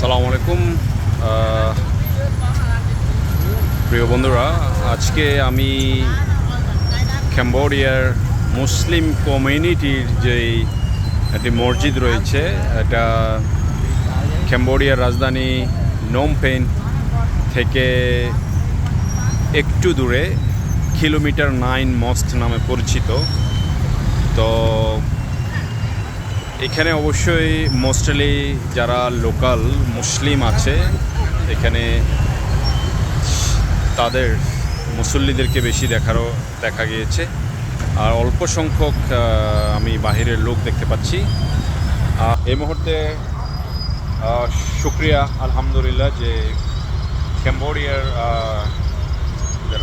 সালাম আলাইকুম। প্রিয় বন্ধুরা, আজকে আমি ক্যাম্বোডিয়ার মুসলিম কমিউনিটির যেই একটি মসজিদ রয়েছে, এটা ক্যাম্বোডিয়ার রাজধানী নোমপেন থেকে একটু দূরে, কিলোমিটার নাইন মস্ট নামে পরিচিত। তো এখানে অবশ্যই মোস্টলি যারা লোকাল মুসলিম আছে, এখানে তাদের মুসল্লিদেরকে বেশি দেখারও দেখা গিয়েছে। আর অল্প সংখ্যক আমি বাহিরের লোক দেখতে পাচ্ছি। এই মুহূর্তে শুক্রিয়া, আলহামদুলিল্লাহ যে ক্যাম্বোডিয়ার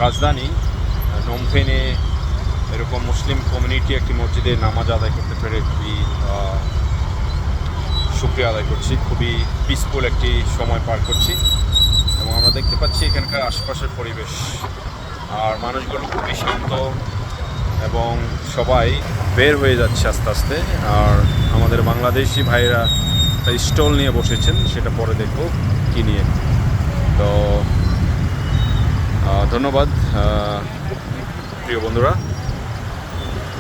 রাজধানী নোমফেনে এরকম মুসলিম কমিউনিটি একটি মসজিদে নামাজ আদায় করতে পেরে খুবই আহ, শুক্রিয়া আদায় করছি। খুবই পিসফুল একটি সময় পার করছি। এবং আমরা দেখতে পাচ্ছি এখানকার আশপাশের পরিবেশ। আর মানুষগুলো খুবই শান্ত এবং সবাই বের হয়ে যাচ্ছে আস্তে আস্তে। আর আমাদের বাংলাদেশি ভাইরা একটা স্টল নিয়ে বসেছেন সেটা পরে দেখব কী নিয়ে। তো ধন্যবাদ প্রিয় বন্ধুরা।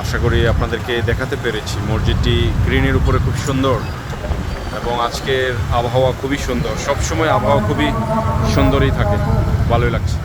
আশা করি আপনাদেরকে দেখাতে পেরেছি। মসজিদটি গ্রিনের উপরে খুব সুন্দর এবং আজকের আবহাওয়া খুবই সুন্দর। সবসময় আবহাওয়া খুবই সুন্দরই থাকে। ভালোই লাগছে।